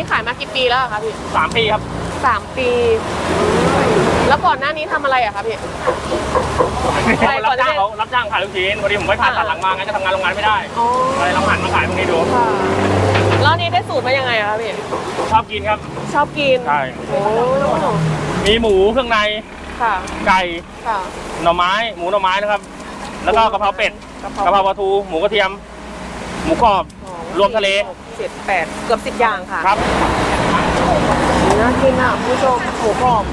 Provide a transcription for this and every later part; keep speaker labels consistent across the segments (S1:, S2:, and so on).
S1: นี้ขายมากี่ปีแล้วอะคะพี่
S2: สามปีครับ
S1: สามปี แล้วก่อนหน้านี้ทำอะไรอะคะพี่ใช่
S2: รับจ้าง
S1: ก่อนจะได้
S2: เขารับจ้างขายลูกชิ้นวันนี้ผมไปผ่าตัดหลังมางั้นจะทำงานโรงงานไม่ได้
S1: อ๋อ
S2: เลยลองหันมาขายพวกนี้ดู
S1: ค่ะแล้วอันนี้ได้สูตรมายังไงอะคะพี่
S2: ชอบกินครับ
S1: ชอบกิน
S2: ใช่
S1: โอ้
S2: มีหมูเครื่องใน
S1: ค่ะ
S2: ไก่
S1: ค่ะ
S2: หน่อไม้ หมูหน่อไม้นะครับ แล้วก็กะเพราเป็ด
S1: กะ
S2: กะเพราปลาทูหมูกระเทียม หมูกรอบ รวมทะเล
S1: เจ็ดแปดเกือบสิบอย่างค่ะ
S2: ครับ
S1: น่ากินอะคุณผู้ชมหมูกรอบ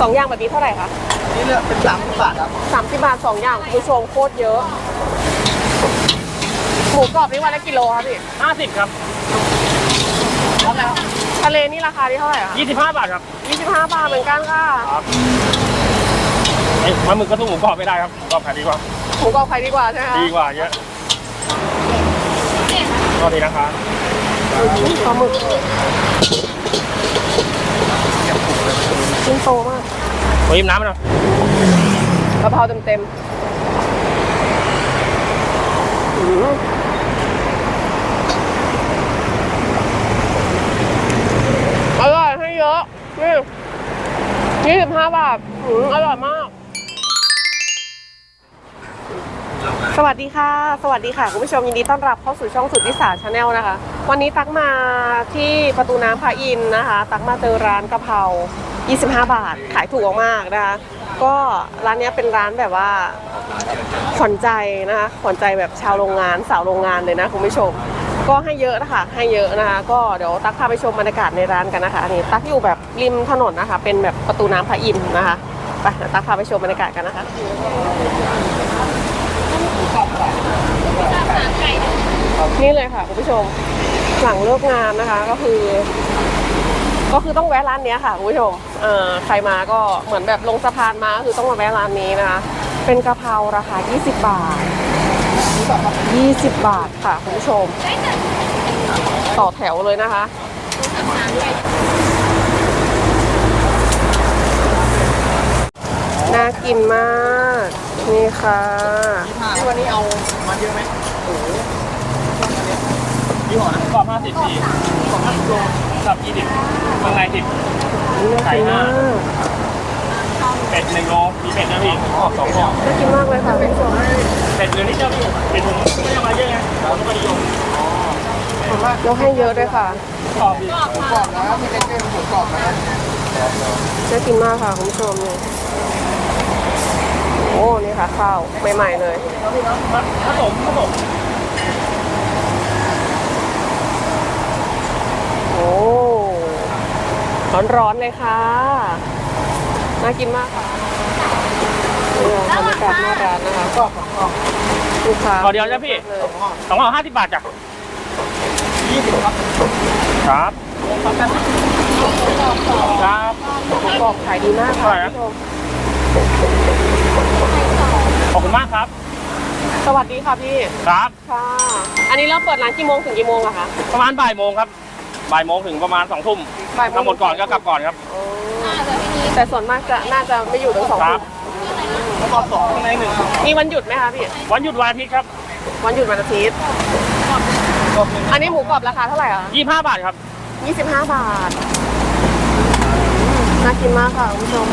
S1: สองอย่างแบบนี้เท่าไหร่คะ
S3: นี่เนี่ยเป็นสามสิบบาทครับ
S1: สามสิบบาทสองอย่างคุณผู้ชมโคตรเยอะหมูกรอบนี่วันละกิโลครับพี่
S2: 50ครับ
S1: ทะเลนี่ราคาที่เท่าไหร่คะ
S2: 25บาทครับ
S1: ยี่สิบห้าบาทเหมือนกันค่ะ
S2: ครับเอ้ยปลาหมึกกระตุ้งหมูกรอบไม่ได้ครับหมูกรอบขายดีกว่า
S1: หมูกรอบใครดีกว่าใช่ไหมคะ
S2: ดีกว่าเยอะ ก็ดีนะครับ
S1: ปลาหมึกชิ้นโตมาก
S2: ขอยิ้มน้ำหน่อย
S1: กะเพราเต็มๆอืมอร่อยให้เยอะนี่ยี่สิบห้าบาทอืมอร่อยมาก สวัสดีค่ะ สวัสดีค่ะ คุณผู้ชมยินดีต้อนรับเข้าสู่ช่องสุดที่สาชาแนลนะคะ วันนี้ตักมาที่ประตูน้ำพระอินนะคะ ตักมาเจอร้านกะเพรา 25 บาท ขายถูกมากนะคะ ก็ร้านนี้เป็นร้านแบบว่าขวัญใจนะคะขวัญใจแบบชาวโรงงานสาวโรงงานเลยนะคุณผู้ชม ก็ให้เยอะนะคะ ให้เยอะนะคะ ก็เดี๋ยวตักพาไปชมบรรยากาศในร้านกันนะคะ อันนี้ตักอยู่แบบริมถนนนะคะ เป็นแบบประตูน้ำพระอินนะคะ ไปเดี๋ยวตักพาไปชมบรรยากาศกันนะคะ นี่เลยค่ะคุณผู้ชมหลังเลิกงานนะคะก็คือ ก็คือต้องแวะร้านนี้ค่ะคุณผู้ชมเอ่อใครมาก็เหมือนแบบลงสะพานมาก็คือต้องมาแวะร้านนี้นะคะเป็นกะเพราราคา 20 บาท 20 บาทค่ะคุณผู้ชม ต่อแถวเลยนะคะน่ากินมาก นี่ค่ะ
S3: วันนี้เอามาเยอะไหมโอ้โห
S2: ยี่ห้อนะ กรอบ50พี่
S3: สองพันโล
S2: กับ20ข้างใน10
S1: น่ากินมาก
S2: เป็ดหนึ่งโลมีเป็ดนะพี่ออกสองห่อ
S1: น่ากินมากเลยค่ะคุณผู้ชม
S2: เป็ดเหลือนิดเดียวพี่เป็ดผมไม่ได้มาเยอะไงผมก็นิยม
S1: ยกให้เยอะด้วยค่ะ
S2: กรอบพี่
S3: หมูกรอบนะมีเล็กๆหมูกรอบนะ
S1: น่ากินมากค่ะคุณผู้ชมนี่โอ้ นี่ค่ะข้าวใหม่ๆเลย
S2: ผสมผสม
S1: โอ้ ร้อนๆเลยค่ะน่ากินมากค่ะนี่ค่ะบรรยากาศหน้าร้านนะคะ
S3: กรอบของกรอบ
S1: ลูกค้า
S2: ขอเดียวจ้ะพี่
S1: เลย
S2: สองห่อ50บาทจ้ะ
S3: ยี่สิบครับ
S2: ครับครับ
S1: หมูกรอบขายดีมากค่ะ
S2: เท่าไหร่
S1: คุณ
S2: นะ
S1: ผู้ชม
S2: ขอบคุณมากครับ
S1: สวัสดีค่ะพี่
S2: ครับ
S1: ค่ะ อันนี้เราเปิดร้านกี่โมงถึงกี่โมงอะคะ
S2: ประมาณบ่ายโมงครับ บ่ายโมงถึงประมาณสองทุ่ม
S1: บ่ายโมง
S2: ถ้าหมดก่อนก็กลับก่อนครับ
S1: อ๋อแต่ส่วนมากจะน่าจะไม่อยู่ถึงสอง
S2: ครั
S1: ทุ่
S2: บ
S1: ม
S3: แล้วก็สองข้างในหนึ่ง
S1: มีวันหยุดไหมคะพี่
S2: วันหยุดวันอาทิตย์ครับ
S1: วันหยุดวันอาทิตย์
S3: กรอบหนึ่ง
S1: อันนี้หมูกรอบราคาเท่าไหร่อะ
S2: 25บาทครับ
S1: 25 บาท น่ากินมากค่ะคุณผู้ชม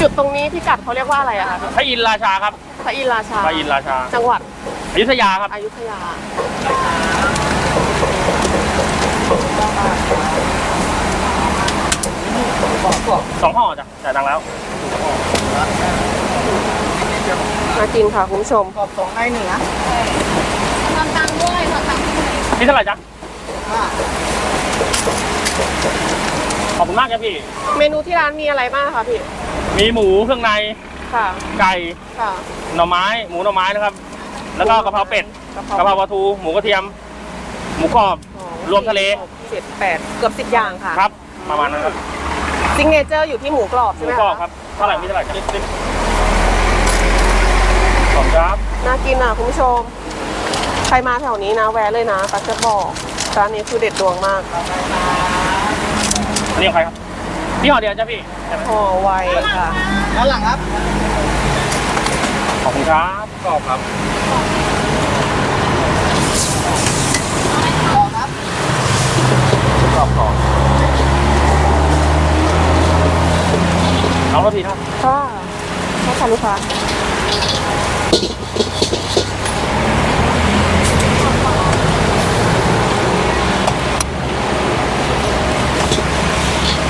S1: จุดตรงนี้พิกัดเขาเรียกว่าอะไรอะคะ
S2: พระอินทร์ราชาครับ
S1: พระอินทร์ราชา
S2: พระอินทร์ราชา
S1: จังหวัด
S2: อยุธยาครับ
S1: อยุธยา
S3: กรอบกรอบ
S2: สองห่อจ้ะจ่ายตังค์แล้ว
S1: น่ากินค่ะคุณผู้ชม
S3: กรอบสองในหนึ่งนะ
S2: พี่เท่าไหร่จ๊ะ
S3: ห้า
S2: ขอบคุณมากครับพี่
S1: เมนูที่ร้านมีอะไรบ้างคะพี่
S2: มีหมูเครื่องใน
S1: ค่ะ
S2: ไก่
S1: ค่ะ
S2: หน่อไม้ หมูหน่อไม้นะครับ แล้วก็กะเพราเป็ด
S1: กะเพ
S2: กะเพ
S1: รา
S2: ราปลาทู หมูกระเทียม หมูกรอบ รวมทะเล
S1: เจ็ดแปดเกือบสิบอย่างค่ะ
S2: ครับ ประมาณนั้นครับ
S1: ซิงเนเจอร์อยู่ที่หมูกรอบ
S2: ห
S1: ใช่
S2: มู
S1: ไหม
S2: กรอบ
S1: คะ
S2: ครับเท่าไหร่พี่เท่าไหร่จิ๊บจิ๊บขอบคุณครับ
S1: น่ากินอะคุณผู้ชม ใครมาแถวนี้นะ แวะเลยนะตักจะบอกร้านนี้คือเด็ดดวงมาก
S2: อันนี้ของใครครับพี่ห่อเดียวจ้ะพี่
S1: ห่อไวค่ะ
S3: ด้านหลังครับ
S2: ขอบคุณครับ
S3: กรอบครับ
S2: รอบก่อ
S3: น
S2: เอาละพี่นะ
S1: ค่ะค่ะค่ะลูกค้า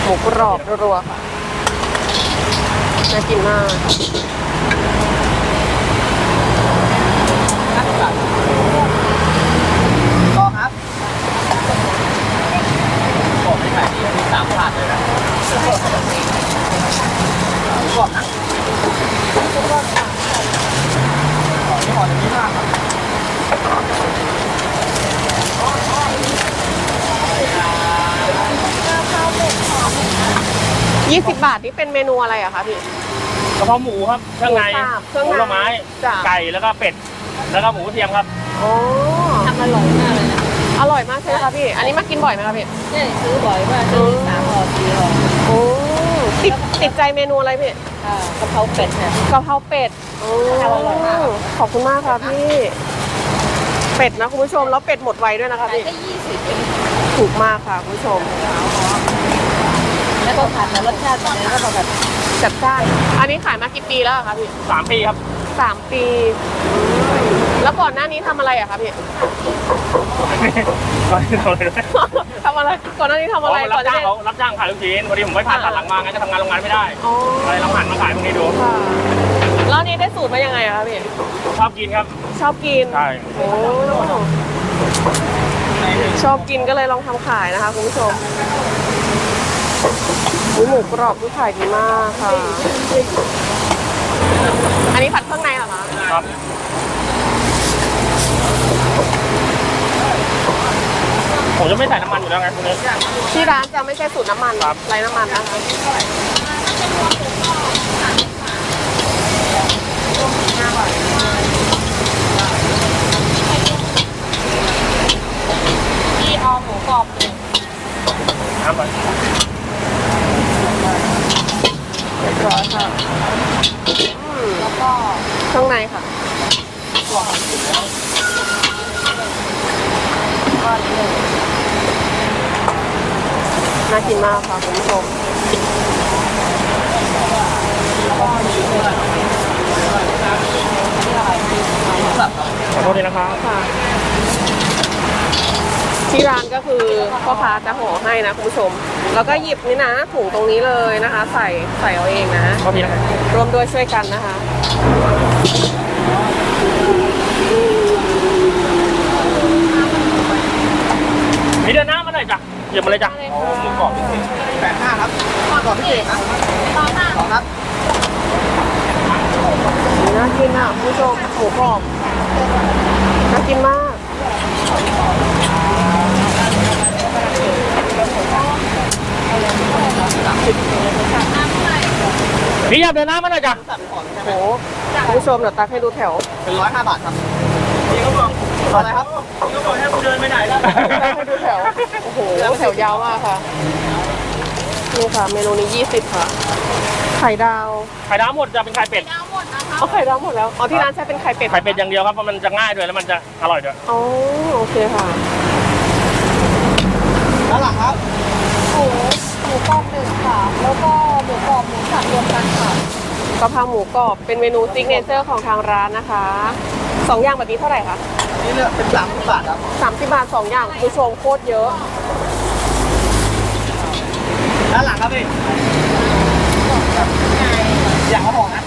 S1: หมูกรอบรัวๆค่ะน่ากินมาก
S3: ที่มีสามถาดเลยนะบอกนะของที่ห่ออย่างนี้มากครับ
S1: 20บาทนี่เป็นเมนูอะไรอะคะพี่
S2: กระเพราหมูครับเครื่องใน
S1: หมูสับเครื่อง
S2: หมู
S1: ใน
S2: ละไม้
S1: จ้ะ
S2: ไก่แล้วก็เป็ด แล้วก็หมูกระเทียมครับ
S1: โอ้
S4: ทำอร่อยมากเลยนะ
S1: อร่อยมากใช่ไหมคะพี่ อันนี้มากินบ่อยไหมคะพี่
S4: เนี่ยซื้อบ่อยมากซื้อสามห่อสี่ห่อ
S1: โอ้ติดติดใจเมนูอะไรพี่
S4: อ่ากะเพราเป็ดเนี่ย
S1: กะเพราเป็ดโอ้
S4: อร่อยมาก
S1: ขอบคุณมากค่ะพี่ เป็ดนะคุณผู้ชม แล้วเป็ดหมดไวด้วยนะคะ
S4: ขาย
S1: พี่
S4: แค่ยี่สิบเอง
S1: ถูกมากค่ะคุณผู้ชม
S4: แล้วก็ผัดแต่รสชาติแบบนี้ก็แบบ
S1: จัดจ้าน อันนี้ขายมากี่ปีแล้วอะคะพี่
S2: สามปีครับ
S1: สามปีอืม แล้วก่อนหน้านี้ทำอะไรอะคะพี่
S2: ตอนนี้ทำอะไรด้วย
S1: ทำอะไร ก่อนหน้านี้ทำ
S2: อ๋
S1: อะไร
S2: อ
S1: ก่
S2: รั
S1: อน
S2: บ
S1: จะ
S2: จ้าง
S1: ได้
S2: เขารับจ้างขายลูกชิ้นพอดีผมไปผ่าตัดหลังมางั้นจะทำงานโรงงานไม่ได้
S1: อ๋อ
S2: เลยลองหันมาขายตรงนี้ดู
S1: ค่ะแล้วอันนี้ได้สูตรมายังไงอะคะพี่
S2: ชอบกินครับ
S1: ชอบกิน
S2: ใช่
S1: โอ้ชอบกินก็เลยลองทำขายนะคะคุณผู้ชมอุ๊ยหมูกรอบที่ขายดีมากค่ะ อันนี้ผัดเครื่องในเหรอคะ
S2: ครับ ผมจะไม่ใส่น้ำมันอยู่แล้วไงคุณนี้
S1: ที่ร้านจะไม่ใช่สูตรน้ำมัน
S2: ครับ
S1: ไรน้ำมันนะคะพี่เอาหมูกรอบหนึ่ง
S2: น้ำไป
S1: เรียบร้อยค่ะอืม
S4: แล้วก็
S1: เครื่องในค่ะ
S4: ก้อนหนึ่ง
S1: น่ากินมากค่ะคุณผู้ชม
S2: ขอโทษทีนะครับ
S1: ค่ะที่ร้านก็คือพ่อค้าจะห่อให้นะคุณผู้ชม แล้วก็หยิบนี่นะถุงตรงนี้เลยนะคะ ใส่ใส่เอาเองนะ
S2: ขอโทษทีนะครับ
S1: ร่วมด้วยช่วยกันนะคะ
S2: มีเดือ นหน้ามาหน่อยจ้ะหยิบมาเลยจ้ะ
S3: หมูกรอบพิเศษแปดห้าครับหมูกรอบพิเศษนะสองครับ
S1: น่ากินอะคุณผู้ชมหมูกรอบน่ากินมาก
S2: พี่หยิบเดือนหน้ามาหน่อยจ้ะ
S3: สั่งก่อนใช่ไหม
S1: โหคุณผู้ชมเดี๋ยวตักให้ดูแถว
S3: เป็นร้อยห้าบาทครับนี่เขาบ อะไรครับ
S2: ก็บอกให้กูเดินไปไหนแล้ว
S1: ตักให้ดูแถว โอ้โห แถวยาวมากค่ะ นี่ค่ะ เมนูนี้ 20 ค่ะ ไข่ดาว
S2: ไข่ดาวหมดจะเป็นไข่เป็ด
S1: เอาไข่ดาวหมดแล้ว อ๋อ ที่ร้านใช้เป็นไข่เป็ด
S2: ไข่เป็ดอย่างเดียวครับเพราะมันจะง่ายด้วยแล้วมันจะอร่อยด้วย
S1: อ๋อโอเคค่ะ
S3: ด้านหลังครับ
S4: หมูหมูกรอบหนึ่งค่ะ แล้วก็หมูกรอบหมูสับรวมกันค่ะ
S1: กะเพราหมูกรอบเป็นเมนูซิกเนเจอร์ของทางร้านนะคะสองอย่างแบบนี้เท่าไหร่คะ
S3: นี่เนี่ยเป็นสามสิบบาทครับ
S1: 30บาทสองอย่างคุณผู้ชมโคตรเยอะ
S3: ด้านหลังครับพี่อย่างเขาบอกนะ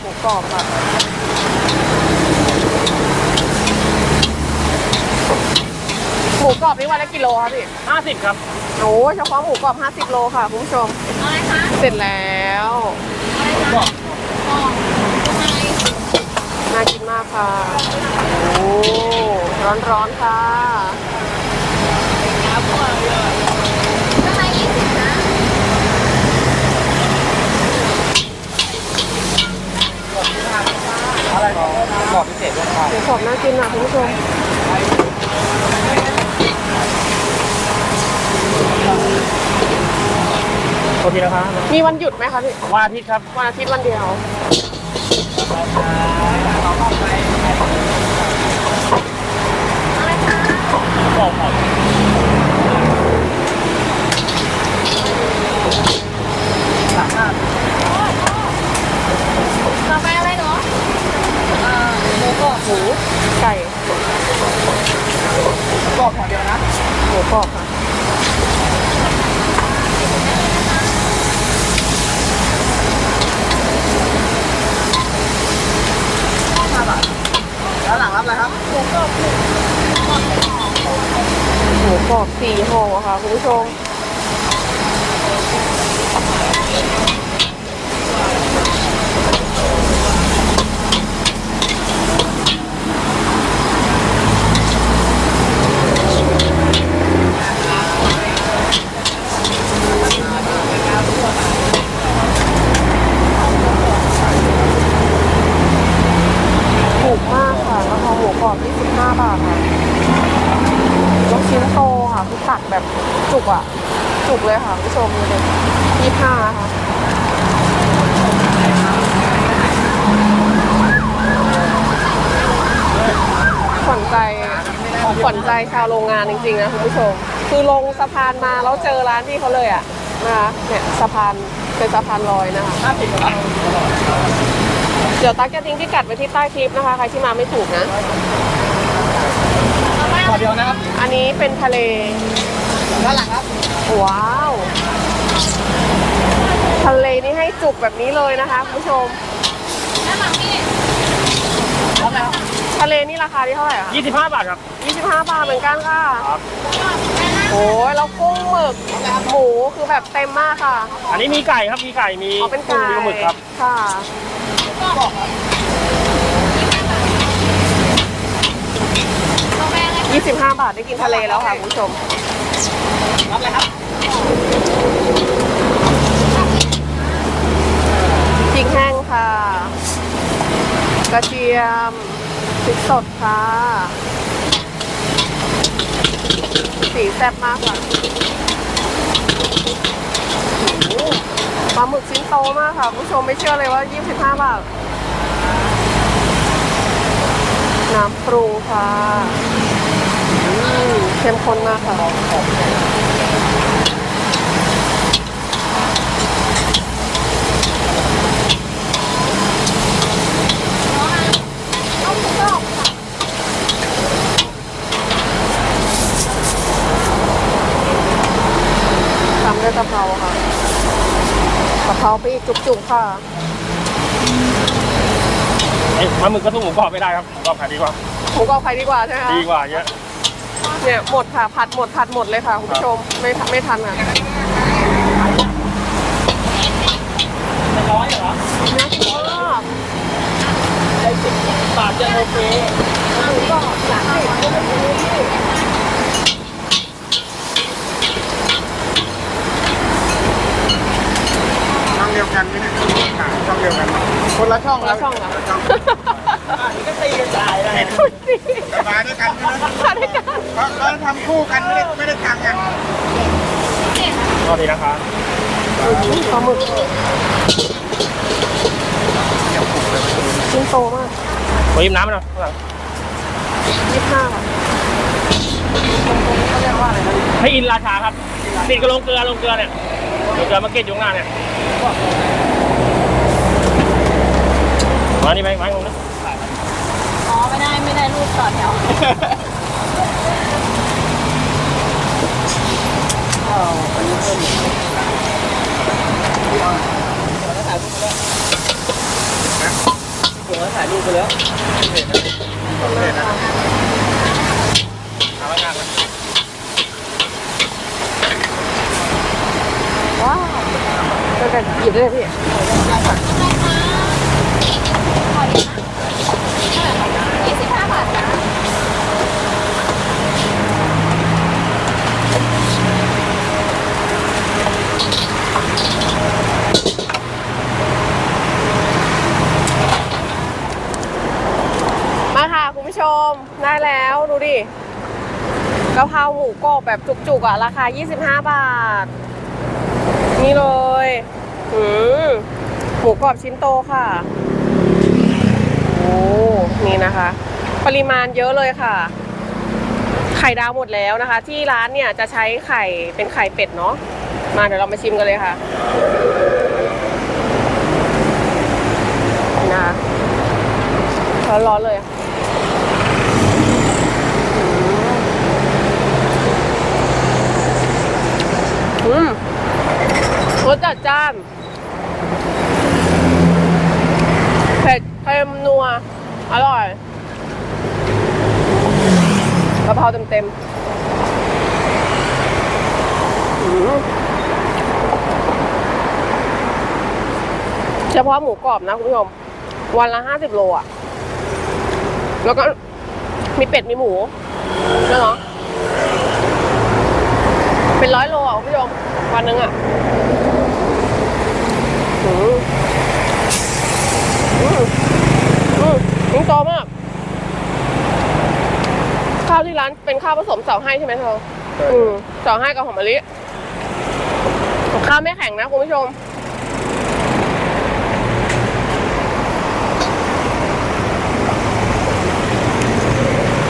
S1: หมูกรอบค่ะ หมูกรอบ นี่วันละกิโลครับพี่
S2: 50 ครับ
S1: โอ้เฉพาะหมูกรอบ 50 โลค่ะคุณผู้ชม
S4: อะไรคะ
S1: เสร็จแล้ว
S3: บอก
S1: น่ากินมากค่ะ โอ้ร้อนๆค่ะ
S4: ข้างในยี่สิบนะ
S3: อะไรหมูกรอบพิเศษด้วยครับ
S1: หมูกรอบน่ากินอะคุณผู้ชม
S2: โทษทีนะครับ
S1: มีวันหยุดไหมคะพี่
S2: วันอาทิตย์ครับ
S1: วันอาทิตย์วันเดียว
S2: บอกก่อน
S4: ต่อไปอะไรเนาะ
S1: หมูกรอบหมูไก่
S3: กรอบอย่างเดียวนะ
S1: หมูกรอบค่ะ
S3: แล้วหลัง รับอะไรครับ
S1: หมูกรอบสี่ห่อค่ะคุณผู้ชม ถูกมากค่ะ ราคาหมูกรอบ25 บาทค่ะลูกชิ้นโตค่ะคือตักแบบจุกอะ จุกเลยค่ะคุณผู้ชมดูเลย25ค่ะขวัญใจขวัญใจชาวโรงงานจริงๆนะคุณผู้ชม คือลงสะพานมาแล้วเจอร้านพี่เขาเลยอะนะคะเนี่ยสะพานเป็นสะพานลอยนะคะ เดี๋ยวตั๊กจะทิ้งพิกัดไว้ที่ใต้คลิปนะคะ ใครที่มาไม่ถูกนะ
S3: ขอเดียวนะครับ
S1: อันนี้เป็นทะเล
S3: แล้วหลังครับ
S1: ว้าว ทะเลนี่ให้จุกแบบนี้เลยนะคะคุณผู้ชม
S3: รับแล้ว
S1: ทะเลนี่ราคาที่เท่าไหร่อะ
S2: 25 บาทครับ
S1: 25 บาทเหมือนกันค่ะ
S2: ครับ
S1: โอ้ยแล้วกุ้งหมึกหมูคือแบบเต็มมากค่ะ
S2: อันนี้มีไก่ครับ มีไก่ มี
S1: เอาเป็น
S2: กุ้
S1: ไก่
S2: งมีปลาหมึกครับ
S1: ค่ะ 25 บาทได้กินทะเลแล้วค่ะคุณผู้ชม
S3: รับเลยครับ
S1: พริกแห้งค่ะ กระเทียมพริกสดค่ะ สีแซ่บมากค่ะ ปลาหมึกชิ้นโตมากค่ะผู้ชมไม่เชื่อเลยว่า 25 บาท น้ำปรุงค่ะเข้มข้นมากค่ะ ทำด้วยกะเพราค่ะกะเพราไปอีก จุกๆค่ะ
S2: ไอ้ปลาหมึกกระตุ้งหมูกรอบไม่ได้ครับหมูกรอบขายดีกว่า
S1: หมูกรอบใครดีกว่าใช่ไหมคะ
S2: ดีกว่าเยอะ
S1: เนี่ยหมดค่ะ ผัดหมดผัดหมดเลยค่ะคุณผู้ชมไม่ทันไม่ทันอะ
S3: เป็นร้อยเหรอ
S1: น่ากินมาก
S3: ได้สิบบาทจะโอเค
S1: หมูกรอบสามสิบ
S5: ช่องเดียวกันไหมเนี่ยค่ะช่องเดียวกัน
S3: คนละช่อง
S1: คน
S3: ครั
S1: ละ
S3: บ
S1: ช่องค่ะ
S3: อะนี่ก็ตีกันตายได้
S5: มาด้วยกันใช่ไหม
S1: มาด้วยกัน
S5: เพราะเราทำคู่กันไม่ได้ไม่ได้ทำกัน
S2: โทษทีนะครับ
S1: ปลาหมึกชิ้นโตมาก
S2: ขอยิ้มน้ำหน่อยข้างหลัง
S1: ยี่ห้าค่ะ
S3: เขาเรียกว่าอะไรนะ
S2: ให้อินราชาครับติดกับโรงเกลือโรงเกลือเนี่ยโรงเกลือมาร์เก็ตอยู่ข้างหน้าเนี่ยมานี่ไหมไหมตรงนี้
S4: อ๋อไม่ได้ไม่ได้รูปต่อแถว
S3: เดี๋ยวถ่ายรูปไปแล้ว
S2: ทำงานนะ
S1: ว้าวเจอกันหยิบด้เลยพี่ ชมได้แล้วดูดิกะเพราหมูกรอบแบบจุกๆอะ ราคา 25 บาท นี่เลยอืมหมูกรอบชิ้นโตค่ะ โอ้นี่นะคะ ปริมาณเยอะเลยค่ะ ไข่ดาวหมดแล้วนะคะ ที่ร้านเนี่ยจะใช้ไข่เป็นไข่เป็ดเนาะมาเดี๋ยวเรามาชิมกันเลยค่ะนี่นะคะร้อนๆเลยอืมรสจัดจ้านเผ็ดเค็มนัว อร่อยกะเพราเต็มๆอืมเฉพาะหมูกรอบนะคุณผู้ชม วันละห้าสิบโลอะ แล้วก็มีเป็ดมีหมูแล้วเนาะเป็นร้อยโลอะคุณผู้ชมวันนึงอะ อืมอืมอืมนี่โตมาก ข้าวที่ร้านเป็นข้าวผสมเสาให้ใช่ไหมเธออืมเสาให้กับหอมมะลิข้าวไม่แข็งนะคุณผู้ชม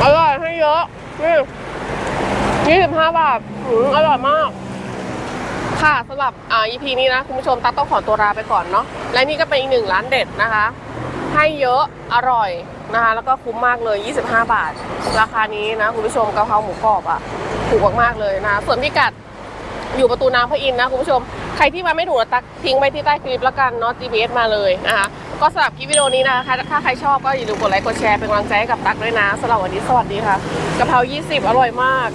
S1: อร่อยให้เยอะนี่ยี่สิบห้าบาทอืมอร่อยมาก ค่ะสำหรับอ่า EP นี้นะ คุณผู้ชมตั๊กต้องขอตัวลาไปก่อนเนาะและนี่ก็เป็นอีกหนึ่งร้านเด็ดนะคะ ให้เยอะอร่อยนะคะ แล้วก็คุ้มมากเลย 25 บาท ราคานี้นะ คุณผู้ชมกะเพราหมูกรอบอะ่ะถูกมากๆเลยนะ ส่วนพิกัดอยู่ประตูน้ำพระอินทร์นะคุณผู้ชม ใครที่มาไม่ถูกตักทิ้งไว้ที่ใต้คลิปแล้วกันเนาะ GPS มาเลยนะคะก็สำหรับคลิปวิดีโอนี้นะคะถ้าใครชอบก็อย่าลืมกดไลค์กดแชร์เป็นกำลังใจให้กับตักด้วยนะสำหรับวันนี้สวัสดีค่ะกะเพรา 20 อร่อยมาก